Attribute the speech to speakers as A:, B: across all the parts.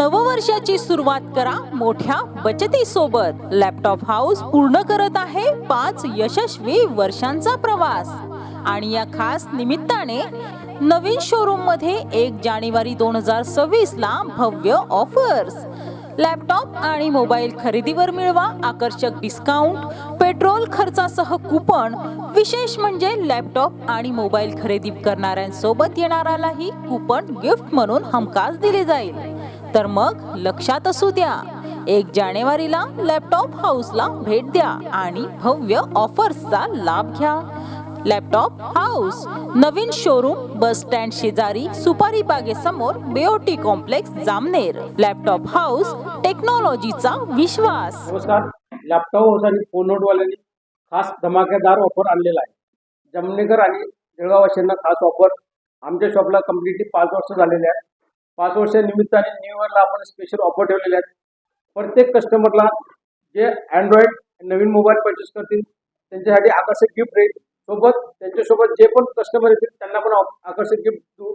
A: नववर्षाची सुरुवात करा मोठ्या बचतीसोबत. लॅपटॉप हाऊस पूर्ण करत आहे पाच यशस्वी वर्षांचा प्रवास. आणि या खास निमित्ताने नवीन शोरूममध्ये एक जानेवारी दोन हजार सव्वीस ला भव्य ऑफर्स लॅपटॉप आणि मोबाईल खरेदीवर मिळवा आकर्षक डिस्काउंट पेट्रोल खर्चासह कुपन विशेष म्हणजे लॅपटॉप आणि मोबाईल खरेदी करणाऱ्यांसोबत येणाऱ्यालाही कुपन गिफ्ट म्हणून हमखास दिले जाईल. तर मग लक्षात असू द्या. एक जानेवारीला लॅपटॉप हाऊसला भेट द्या आणि भव्य ऑफर्सचा लाभ घ्या. लॅपटॉप हाऊस नवीन शोरूम बस स्टँड शेजारी सुपारी बागेसमोर बेओटी कॉम्प्लेक्स जामनेर. लॅपटॉप हाऊस टेक्नॉलॉजीचा विश्वास.
B: नमस्कार. लॅपटॉप हाऊस आणि फोन वाल्यांनी खास धमाकेदार ऑफर आणलेला आहे. जमनेकर आणि जळगाववासियांना खास ऑफर आमच्या शॉपला कम्प्लिटली पाच वर्ष झालेले आहेत. पाच वर्षानिमित्ताने न्यू इयरला आपण स्पेशल ऑफर ठेवलेले आहेत. प्रत्येक कस्टमरला जे अँड्रॉइड नवीन मोबाईल परचेस करतील त्यांच्यासाठी आकर्षक गिफ्ट राहील. सोबत त्यांच्यासोबत जे पण कस्टमर येतील त्यांना पण आकर्षक गिफ्ट देऊ.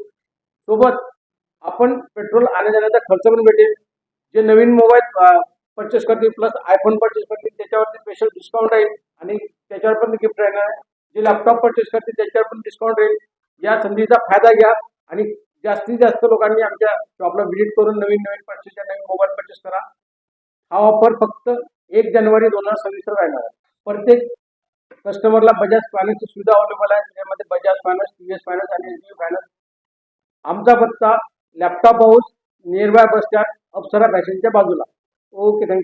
B: सोबत आपण पेट्रोल आणण्या जाण्याचा खर्च पण भेटेल. जे नवीन मोबाईल परचेस करतील प्लस आयफोन परचेस करतील त्याच्यावरती स्पेशल डिस्काउंट राहील. आणि त्याच्यावर पण गिफ्ट राहणार. जे लॅपटॉप परचेस करतील त्याच्यावर पण डिस्काउंट राहील. या संधीचा फायदा घ्या. आणि जास्तीत जास्त लोकांनी आमच्या शॉपला व्हिजिट करून नवीन नवीन पर्चेस नवीन मोबाईल पर्चेस करा. हा ऑफर फक्त एक जानेवारी दोन हजार सव्वीस राहणार आहे. प्रत्येक कस्टमरला बजाज फायनान्सची सुविधा अवेलेबल आहे. त्यामध्ये Bajaj finance T S finance आणि एच बी फायनान्स आमचा पत्ता laptop house near by bus stand Apsara फॅशनच्या बाजूला. Okay thank you